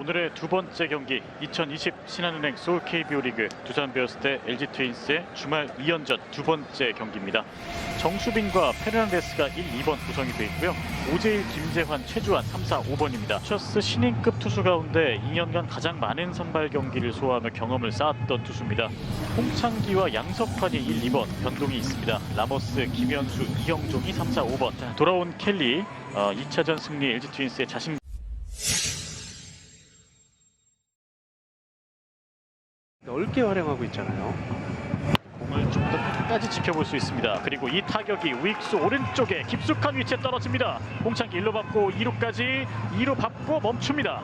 오늘의 두 번째 경기 2020 신한은행 서울 KBO 리그 두산 베어스 대 LG 트윈스의 주말 2연전 두 번째 경기입니다. 정수빈과 페르난데스가 1, 2번 구성이 되어 있고요. 오재일, 김재환, 최주환 3, 4, 5번입니다. 셔스 신인급 투수 가운데 2년간 가장 많은 선발 경기를 소화하며 경험을 쌓았던 투수입니다. 홍창기와 양석환이 1, 2번 변동이 있습니다. 라모스, 김현수, 이영종이 3, 4, 5번. 자, 돌아온 켈리 어, 2차전 승리 LG 트윈스의 자신 넓게 활용하고 있잖아요. 공을 좀 더 끝까지 지켜볼 수 있습니다. 그리고 이 타격이 우익수 오른쪽에 깊숙한 위치에 떨어집니다. 홍창기 1루 받고 2루까지 2루 받고 멈춥니다.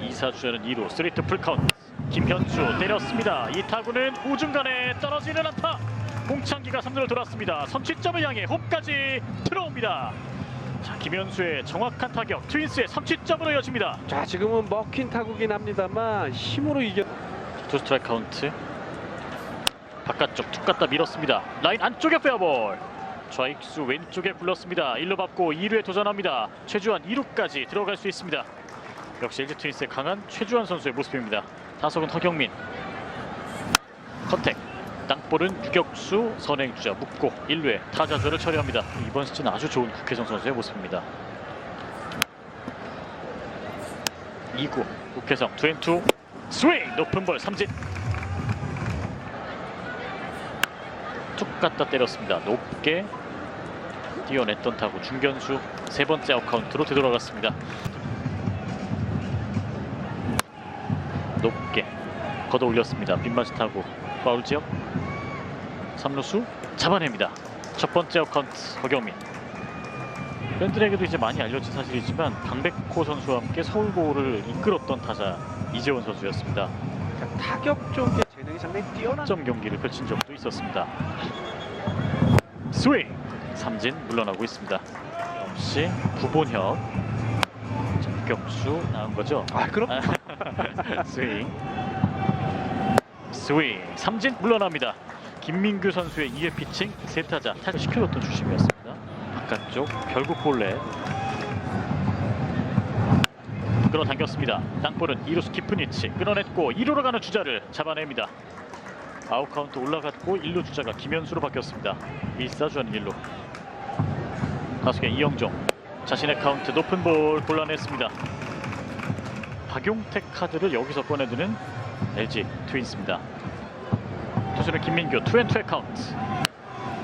2사 주자는 2루 스트레이트 풀카운트 김현수 때렸습니다. 이 타구는 우중간에 떨어지는 안타. 홍창기가 3루를 돌았습니다. 선취점을 향해 홈까지 들어옵니다. 자, 김현수의 정확한 타격 트윈스의 선취점으로 이어집니다. 자, 지금은 먹힌 타구긴 합니다만 힘으로 이겨. 투 스트라이크 카운트. 바깥쪽 툭 갖다 밀었습니다. 라인 안쪽에 페어볼. 좌익수 왼쪽에 굴렀습니다. 1루 받고 2루에 도전합니다. 최주환 2루까지 들어갈 수 있습니다. 역시 LG 트윈스의 강한 최주환 선수의 모습입니다. 타석은 허경민. 컨택. 땅볼은 유격수 선행주자 묶고 1루에 타자주를 처리합니다. 이번 시즌 아주 좋은 국회성 선수의 모습입니다. 2구 국회성 투앤투 스윙! 높은 볼 삼진. 툭 갖다 때렸습니다. 높게 뛰어냈던 타구 중견수 세 번째 아웃카운트로 되돌아갔습니다. 높게 걷어 올렸습니다. 빈맛이 타고 파울 지역. 3루수 잡아냅니다. 첫 번째 아웃카운트 허경민 팬들에게도 이제 많이 알려진 사실이지만 강백호 선수와 함께 서울고를 이끌었던 타자 이재원 선수였습니다. 자, 타격 쪽에 재능이 상당히 뛰어난. 점 경기를 펼친 적도 있었습니다. 스윙 삼진 물러나고 있습니다. 역시 구본혁 적격수 나온 거죠. 아, 그럼 스윙 스윙 삼진 물러납니다. 김민규 선수의 2회 피칭 세타자 탈시켜줬던 주심이었습니다. 바깥쪽 결국 볼넷 끌어당겼습니다. 땅볼은 2루수 깊은 위치 끌어냈고 2루로 가는 주자를 잡아냅니다. 아웃 카운트 올라갔고 1루 주자가 김현수로 바뀌었습니다. 1사주하는 1루 타석의 이영종 자신의 카운트 높은 볼 골라냈습니다. 박용택 카드를 여기서 꺼내드는 LG 트윈스입니다. 투수는 김민규 투앤투의 카운트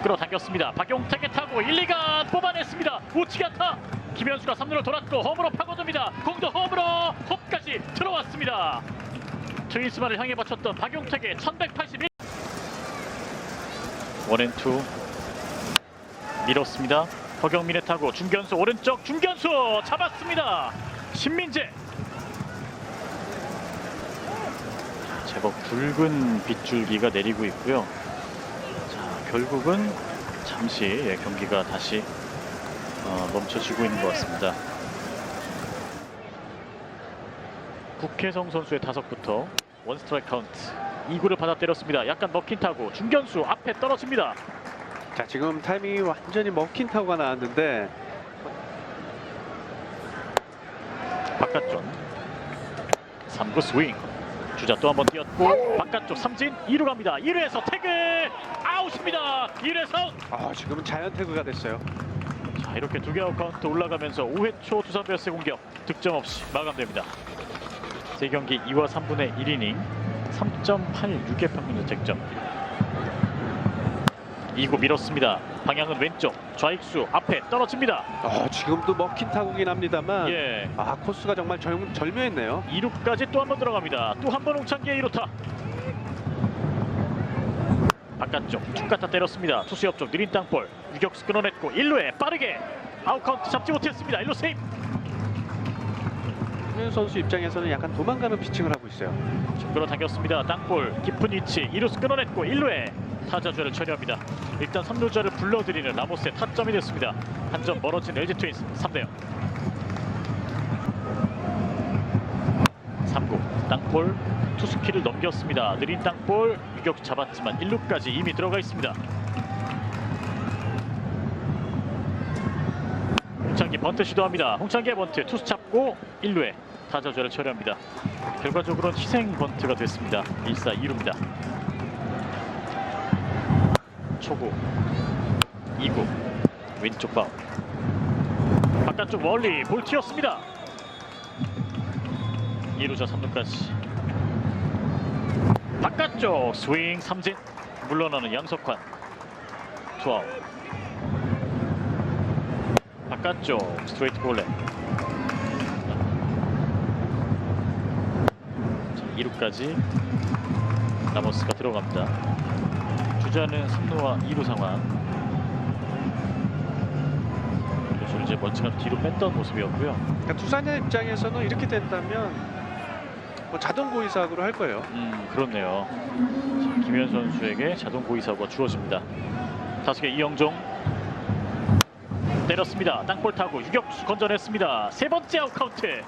끌어당겼습니다. 박용택의 타고 1, 2간 뽑아냈습니다. 우측 안타 김현수가 3루를 돌았고 홈으로 파고듭니다. 공도 홈으로 홈까지 들어왔습니다. 트윈스만을 향해 바쳤던 박용택의 1181 원앤투 밀었습니다. 허경민의 타고 중견수 오른쪽 중견수 잡았습니다. 신민재 제법 굵은 빗줄기가 내리고 있고요. 자, 결국은 잠시 예, 경기가 다시 어, 멈춰지고 있는 것 같습니다. 국혜성 선수의 타석부터 원 스트라이크 카운트 2구를 받아 때렸습니다. 약간 먹힌 타구 중견수 앞에 떨어집니다. 자, 지금 타이밍이 완전히 먹힌 타구가 나왔는데 바깥쪽 3구 스윙 주자 또 한 번 뛰었고 바깥쪽 삼진 2루 갑니다. 1루에서 태그 아웃입니다. 1루에서 아웃. 아, 지금은 자연 태그가 됐어요. 자 이렇게 두 개 아웃 카운트 올라가면서 5회 초 두산 베어스의 공격 득점 없이 마감됩니다. 세 경기 2와 3분의 1이닝 3.86의 평균 자책점 2구 밀었습니다. 방향은 왼쪽 좌익수 앞에 떨어집니다. 아, 지금도 먹힌 타구긴 합니다만 예. 아, 코스가 정말 절, 절묘했네요. 2루까지 또 한 번 들어갑니다. 또 한 번 홍창기의 1루타. 바깥쪽 툭 갖다 때렸습니다. 투수 옆쪽 느린 땅볼 유격수 끊어냈고 1루에 빠르게 아웃카운트 잡지 못했습니다. 1루 세이 브. 김현 선수 입장에서는 약간 도망가는 피칭을 하고 있어요. 끌어당겼습니다. 땅볼 깊은 위치 2루수 끊어냈고 1루에 타자주를 처리합니다. 일단 3루자를 불러들이는 라모스의 타점이 됐습니다. 한 점 멀어진 LG 트윈스 3대 0. 3구 땅볼 투수키를 넘겼습니다. 느린 땅볼 유격 잡았지만 1루까지 이미 들어가 있습니다. 홍창기 번트 시도합니다. 홍창기의 번트 투수 잡고 1루에 타자주를 처리합니다. 결과적으로는 희생 번트가 됐습니다. 1사 2루입니다. 초구 2구 왼쪽 바울 바깥쪽 멀리 볼 튀었습니다. 2루자 3루까지 바깥쪽 스윙 삼진 물러나는 양석환 투아웃 바깥쪽 스트레이트 볼넷 2루까지 라모스가 들어갑니다. 주자는 3루와 2루 상황. 그래서 이제 멀쩡한 뒤로 뺐던 모습이었고요. 그러니까 투사냐 입장에서는 이렇게 된다면 뭐 자동 고의 사고를 할 거예요. 음 그렇네요. 자, 김현 선수에게 자동 고의사고가 주어집니다. 타석의 이영종 때렸습니다. 땅볼 타고 유격수 건져냈습니다. 세 번째 아웃 카운트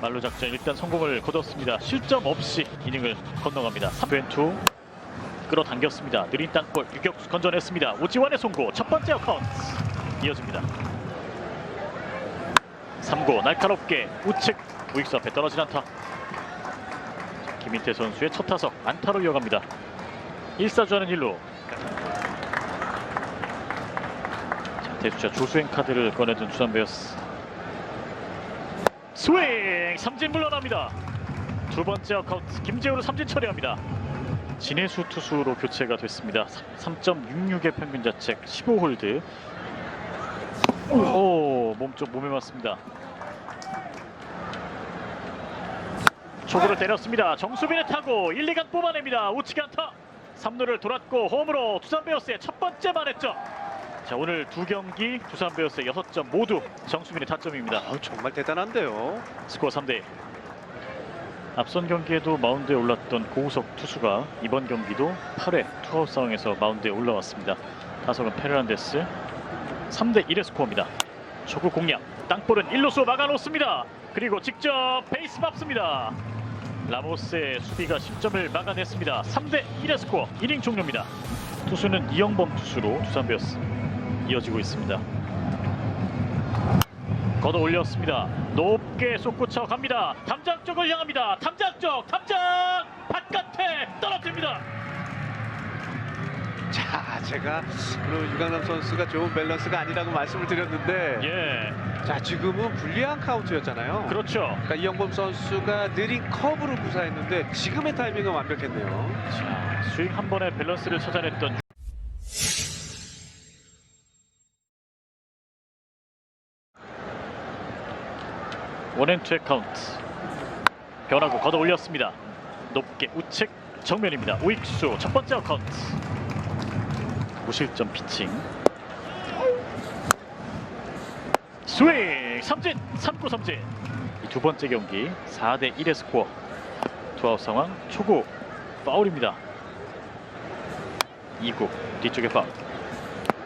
말로 작전 일단 성공을 거뒀습니다. 실점 없이 이닝을 건너갑니다. 3벤투 끌어당겼습니다. 느린 땅볼 유격수 건져냈습니다. 오지환의 송구 첫 번째 아웃. 카운트 이어집니다. 3구 날카롭게 우측 우익수 앞에 떨어진 안타. 김인태 선수의 첫 타석 안타로 이어갑니다. 1사주하는 1루. 자, 대주자 조수행 카드를 꺼내든 베어스. 스윙! 삼진 물러납니다. 두 번째 아카운트 김재우로 삼진 처리합니다. 진해수 투수로 교체가 됐습니다. 3.66의 평균 자책 15홀드. 오, 몸쪽 몸에 맞습니다. 초구를 때렸습니다. 정수빈의 타고 1, 2간 뽑아냅니다. 우측 안타. 3루를 돌았고 홈으로 두산 베어스의 첫 번째 만회점. 자 오늘 두 경기 두산 베어스의 6점 모두 정수빈의 타점입니다. 아, 정말 대단한데요. 스코어 3대1. 앞선 경기에도 마운드에 올랐던 고우석 투수가 이번 경기도 8회 투아웃 상황에서 마운드에 올라왔습니다. 타석은 페르난데스 3대1의 스코어입니다. 초구 공략 땅볼은 1루수 막아놓습니다. 그리고 직접 베이스 밟습니다. 라모스의 수비가 10점을 막아냈습니다. 3대1의 스코어 1인 종료입니다. 투수는 이영범 투수로 두산 베어스 이어지고 있습니다. 걷어 올렸습니다. 높게 솟구쳐 갑니다. 담장 쪽을 향합니다. 담장 쪽, 담장 바깥에 떨어집니다. 자, 제가 그 유강남 선수가 좋은 밸런스가 아니라고 말씀을 드렸는데, 예, 자 지금은 불리한 카운트였잖아요. 그렇죠. 그러니까 이영범 선수가 느린 커브를 구사했는데 지금의 타이밍은 완벽했네요. 자, 스윙 한 번에 밸런스를 찾아냈던 원앤투의 카운트. 변하고 걷어 올렸습니다. 높게 우측 정면입니다. 우익수 첫 번째 카운트. 무실점 피칭. 스윙! 삼진! 3구 삼진. 이두 번째 경기 4대 1의 스코어. 투아웃 상황 초구 파울입니다. 2구 뒤쪽에 파울.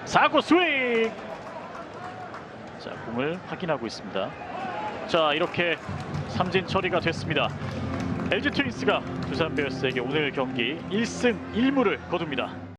4구 스윙! 자 공을 확인하고 있습니다 자 이렇게 삼진 처리가 됐습니다. LG 트윈스가 두산 베어스에게 오늘 경기 1승 1무를 거둡니다